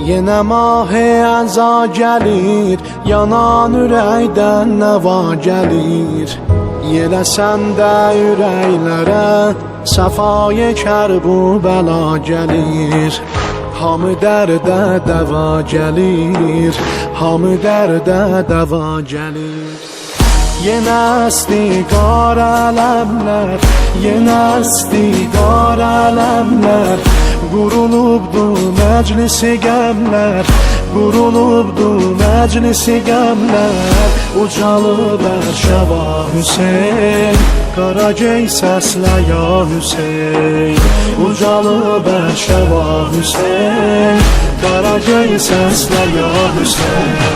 Yenə mahe əza gəlir Yanan ürəkdən nəva gəlir Yenə səndə ürəklərə Səfayı kərbu bəla gəlir Hamı dərdə dəva gəlir Hamı dərdə dəva gəlir Yenə istiqar ələmlər Yenə istiqar ələmlər Qurulubdu məclisi qəmlər Qurulubdu məclisi qəmlər Ucalıb ərşəva Hüseyn Qaragey səslə ya Hüseyn Ucalıb ərşəva Hüseyn Qaragey səslə ya Hüseyn